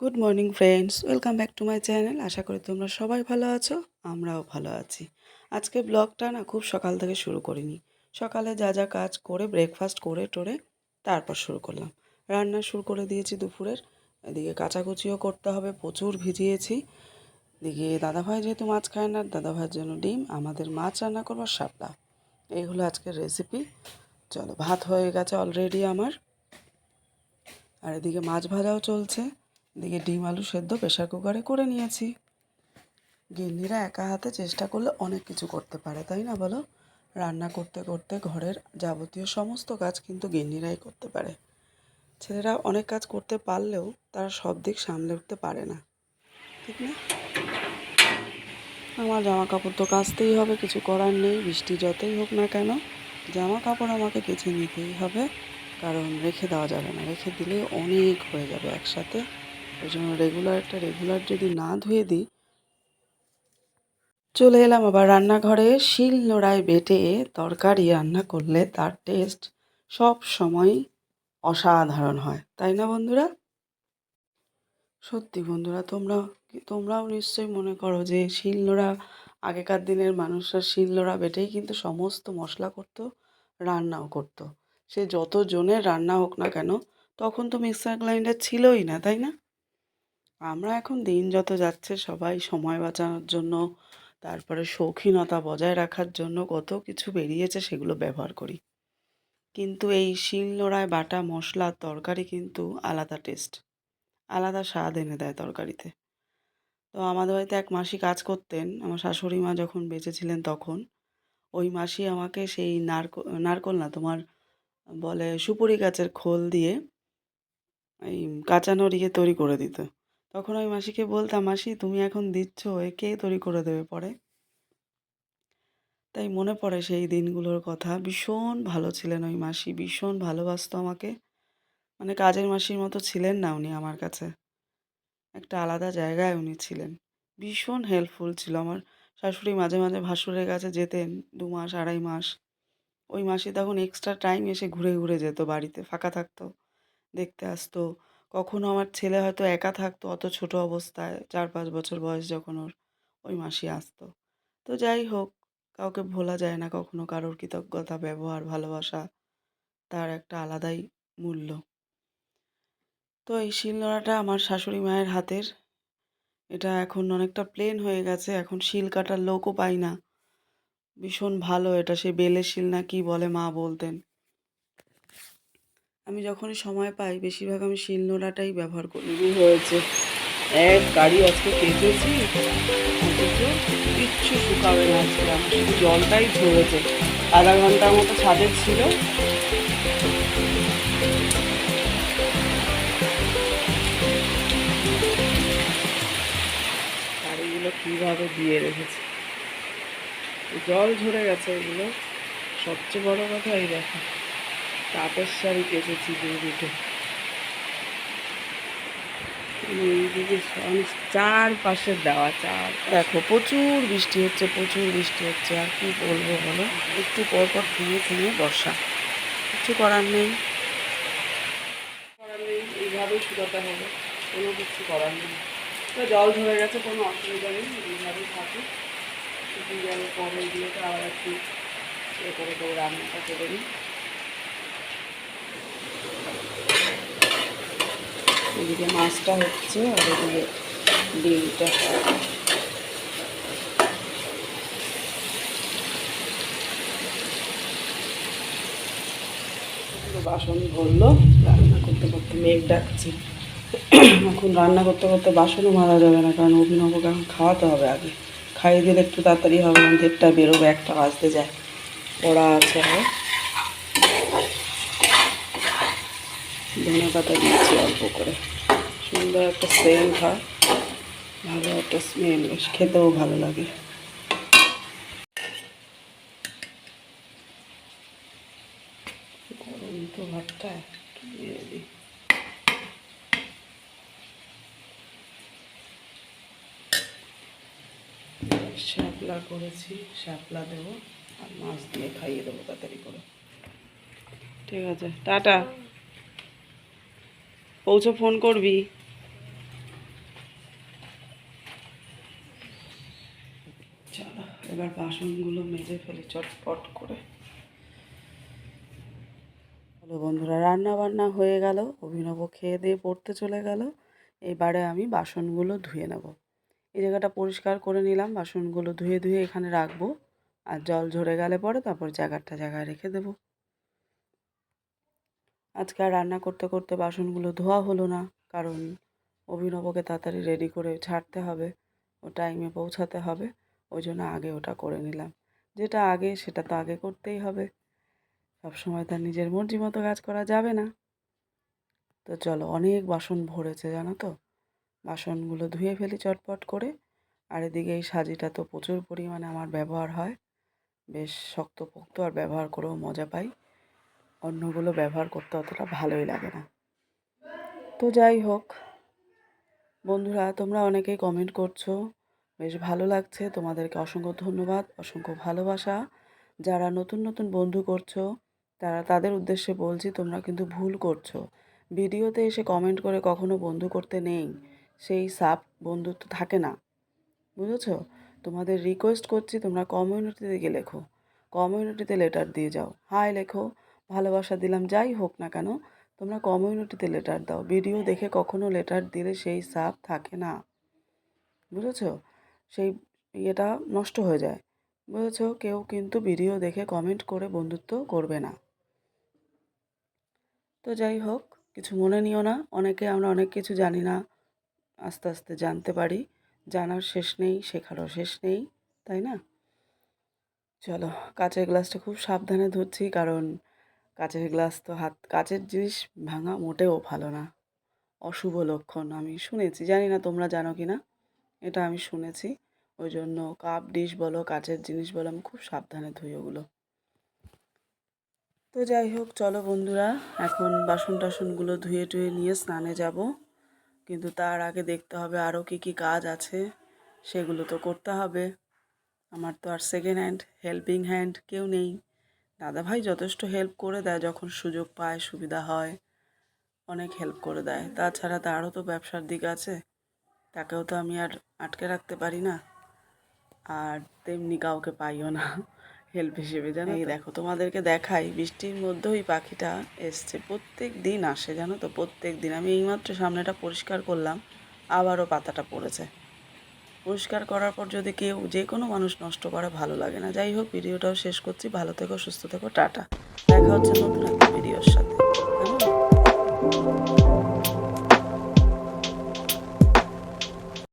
Good morning friends welcome back to my channel আশা করি তোমরা সবাই ভালো আছো, আমরাও ভালো আছি। আজকে ব্লগটা না খুব সকাল থেকে শুরু করিনি। সকালে যা যা কাজ করে ব্রেকফাস্ট করে টোরে তারপর শুরু করলাম। রান্না শুরু করে দিয়েছি দুপুরের। এদিকে কাচাকুচিও করতে হবে, প্রচুর ভিজিয়েছি। এদিকে দাদাভাই যেহেতু মাছ খায় না, দাদাভাইয়ের জন্য ডিম, আমাদের মাছ রান্না করব শাপলা। এই হলো আজকের রেসিপি চলো, ভাত হয়ে গেছে অলরেডি আমার। আর এদিকে মাছ ভাজাও চলছে। এদিকে ডিম আলু সেদ্ধ প্রেশার কুকারে করে নিয়েছি। গিন্নিরা একা হাতে চেষ্টা করলে অনেক কিছু করতে পারে, তাই না বলো? রান্না করতে করতে ঘরের যাবতীয় সমস্ত কাজ কিন্তু গিন্নিরাই করতে পারে। ছেলেরা অনেক কাজ করতে পারলেও তারা সব দিক সামলে উঠতে পারে না। ঠিক না? আমার জামা কাপড় তো কাচতেই হবে, কিছু করার নেই, বৃষ্টি যতই হোক না কেন। জামা কাপড় আমাকে কেচে নিতেই হবে, কারণ রেখে দেওয়া যাবে না। রেখে দিলে অনেক হয়ে যাবে একসাথে। ওই জন্য রেগুলারটা রেগুলার যদি না ধুয়ে দিই, চলে এলাম আবার রান্নাঘরে। শিল নোড়ায় বেটে তরকারি রান্না করলে তার টেস্ট সব সময় অসাধারণ হয়, তাই না বন্ধুরা? সত্যি বন্ধুরা, তোমরা তোমরাও নিশ্চয়ই মনে করো যে শিলনোড়া আগেকার দিনের মানুষরা শিলনোড়া বেটেই কিন্তু সমস্ত মশলা করতো, রান্নাও করতো। সে যত জনের রান্না হোক না কেন, তখন তো মিক্সার গ্রাইন্ডার ছিলই না, তাই না? আমরা এখন দিন যত যাচ্ছে সবাই সময় বাঁচানোর জন্য, তারপরে শৌখিনতা বজায় রাখার জন্য কত কিছু বেরিয়েছে সেগুলো ব্যবহার করি। কিন্তু এই শিল নোড়ায় বাটা মশলার তরকারি কিন্তু আলাদা টেস্ট আলাদা স্বাদ এনে দেয় তরকারিতে। তো আমাদের বাড়িতে এক মাসি কাজ করতেন, আমার শাশুড়ি মা যখন বেঁচে ছিলেন তখন, ওই মাসি আমাকে সেই নারকো, নারকোল না তোমার বলে সুপুরি গাছের খোল দিয়ে এই কাঁচা নড়িয়ে তৈরি করে দিত। তখন ওই মাসিকে বলতাম, মাসি, তুমি এখন দিচ্ছ এ কে তৈরি করে দেবে পরে। তাই মনে পড়ে সেই দিনগুলোর কথা। ভীষণ ভালো ছিলেন ওই মাসি, ভীষণ ভালোবাসতো আমাকে। মানে কাজের মাসির মতো ছিলেন না উনি আমার কাছে। একটা আলাদা জায়গায় উনি ছিলেন। ভীষণ হেল্পফুল ছিল আমার। শাশুড়ি মাঝে মাঝে ভাসুরের কাছে যেতেন, দু মাস, আড়াই মাস। ওই মাসে তখন এক্সট্রা টাইম এসে ঘুরে ঘুরে যেত বাড়িতে, ফাঁকা থাকতো, দেখতে আসতো। কখনো আমার ছেলে হয়তো একা থাকতো অত ছোট অবস্থায় চার পাঁচ বছর বয়স যখন ওর, ওই মাসি আসতো। তো যাই হোক, কাউকে ভোলা যায় না কখনো কারোর কৃতজ্ঞতা, ব্যবহার, ভালোবাসা, তার একটা আলাদাই মূল্য। তো এই শিলনোড়াটা আমার শাশুড়ি মায়ের হাতের। এটা এখন অনেকটা প্লেন হয়ে গেছে, এখন শিল কাটার লোকও পাই না। ভীষণ ভালো এটা, সে বেলে শিল না কি বলে মা বলতেন। আমি যখনই সময় পাই, বেশিরভাগ আমি শিলনোড়াটাই ব্যবহার করি। হয়েছে এক গাড়ি আজকে কেটেছি কিচ্ছু শুকাবে না আজকে আমার শুধু জলটাই ঝরেছে। আধা ঘণ্টার মতো ছাদের ছিল। গাড়িগুলো কীভাবে দিয়ে রেখেছে? জল ঝরে গেছে এগুলো। সবচেয়ে বড় কথা এই দেখো। তাপের শাড়ি কেচেছি দু দুটো এইদিকে চারপাশে দেওয়া চার দেখো প্রচুর বৃষ্টি হচ্ছে প্রচুর বৃষ্টি হচ্ছে। আর কি বলব বলো? একটু পর পর থেমে থেমে বর্ষা। কিছু করার নেই। করার নেই এইভাবেই শুকাতে হবে। কোনো কিছু করার নেই। তো জল ধরে গেছে কোনো অসুবিধা নেই এইভাবেই থাকি। শুকিয়ে গেলে পরে এগুলোকে আবার একটু এ করে দেবো রান্নাটা করে নিই। এদিকে মাছটা হচ্ছে আর এদিকে ডিমটা বাসন ভরলো রান্না করতে করতে মেঘ ডাকছি। এখন রান্না করতে করতে বাসনও মারা যাবে না, কারণ অভিনবকে এখন খাওয়াতে হবে আগে। খাইয়ে দিলে একটু তাড়াতাড়ি হবে, না দেড়টা বেরোবে, একটা বাজতে যায়। পড়া আছে ধনে পাতা দিয়েছি অল্প করে। সুন্দর একটা সেন্ট হয়। ভালো একটা স্মেল, বেশ খেতেও ভালো লাগে। গরম তো ভাতটা দিয়ে দিই। করেছি শ্যাপলা দেবো, আর মাছ দিয়ে খাইয়ে দেবো তাড়াতাড়ি করে। ঠিক আছে, টাটা। পৌঁছে ফোন করবি? চলো, এবার বাসনগুলো মেজে ফেলি চটপট করে। হলো বন্ধুরা রান্না বান্না হয়ে গেল, অভিনব খেয়ে দিয়ে পড়তে চলে গেল। এবারে আমি বাসনগুলো ধুয়ে নেব। এই জায়গাটা পরিষ্কার করে নিলাম, বাসনগুলো ধুয়ে ধুয়ে এখানে রাখব। আর জল ঝরে গেলে পরে তারপর জায়গাটা জায়গায় রেখে দেবো। আজকে রান্না করতে করতে বাসনগুলো ধোয়া হলো না, কারণ অভিনবকে তাড়াতাড়ি রেডি করে ছাড়তে হবে, ও টাইমে পৌঁছাতে হবে। ওই জন্য আগে ওটা করে নিলাম। যেটা আগে সেটা তো আগে করতেই হবে। সবসময় তার নিজের মর্জি মতো কাজ করা যাবে না। তো চলো, অনেক বাসন ভরেছে, জানো তো? বাসনগুলো ধুয়ে ফেলি চটপট করে। আর এদিকে এই সাজিটা তো প্রচুর পরিমাণে আমার ব্যবহার হয়। বেশ শক্তপোক্ত আর ব্যবহার করেও মজা পাই। অন্যগুলো ব্যবহার করতে অতটা ভালোই লাগে না। তো যাই হোক, বন্ধুরা, তোমরা অনেকেই কমেন্ট করছ বেশ ভালো লাগছে। তোমাদেরকে অসংখ্য ধন্যবাদ, অসংখ্য ভালোবাসা। যারা নতুন নতুন বন্ধু করছ, তারা তাদের উদ্দেশ্যে বলছি, তোমরা কিন্তু ভুল করছ। ভিডিওতে এসে কমেন্ট করে কখনো বন্ধু করতে নেই। সেই সাপ বন্ধুত্ব থাকে না। বুঝেছ? তোমাদের রিকোয়েস্ট করছি, তোমরা কমিউনিটিতে গিয়ে লেখো। কমিউনিটিতে লেটার দিয়ে যাও। হাই লেখো। ভালোবাসা দিলাম, যাই হোক না কেন, তোমরা কমিউনিটিতে লেটার দাও। ভিডিও দেখে কখনো লেটার দিলে সেই সাপ থাকে না। বুঝেছ? সেই ইয়েটা নষ্ট হয়ে যায়। বুঝেছ? কেউ কিন্তু ভিডিও দেখে কমেন্ট করে বন্ধুত্ব করবে না। তো যাই হোক, কিছু মনে নিও না। অনেকে আমরা অনেক কিছু জানি না। আস্তে আস্তে জানতে পারি। জানার শেষ নেই, শেখারও শেষ নেই, তাই না? চলো, কাচের গ্লাসটা খুব সাবধানে ধরছি কারণ কাচের গ্লাস তো হাত, কাচের জিনিস ভাঙা মোটেও ভালো না। অশুভ লক্ষণ, আমি শুনেছি। জানি না তোমরা জানো কি না এটা আমি শুনেছি। ওই জন্য কাপ ডিশ বলো, কাচের জিনিস বলো, আমি খুব সাবধানে ধুই ওগুলো। তো যাই হোক, চলো বন্ধুরা, এখন বাসন টাসনগুলো ধুয়ে টুয়ে নিয়ে স্নানে যাব। কিন্তু তার আগে দেখতে হবে আরও কী কী কাজ আছে, সেগুলো তো করতে হবে। আমার তো আর সেকেন্ড হ্যান্ড হেল্পিং হ্যান্ড কেউ নেই। দাদাভাই যথেষ্ট হেল্প করে দেয়, যখন সুযোগ পায়, সুবিধা হয়, অনেক হেল্প করে দেয়। তাছাড়া তারও তো ব্যবসার দিক আছে। তাকেও তো আমি আর আটকে রাখতে পারি না। আর তেমনি কাউকে পাইও না হেল্প হিসেবে জানো এই দেখো তোমাদেরকে দেখাই বৃষ্টির মধ্যে ওই পাখিটা এসছে। প্রত্যেক দিন আসে জানো তো? প্রত্যেক দিন। আমি এইমাত্র সামনেটা পরিষ্কার করলাম আবারও পাতাটা পড়েছে। পরিষ্কার করার পর যদি কেউ যে কোনো মানুষ নষ্ট করা ভালো লাগে না। যাই হোক ভিডিওটাও শেষ করছি। ভালো থেকো সুস্থ থেকো টাটা। দেখা হচ্ছে নতুন একটা ভিডিওর সাথে।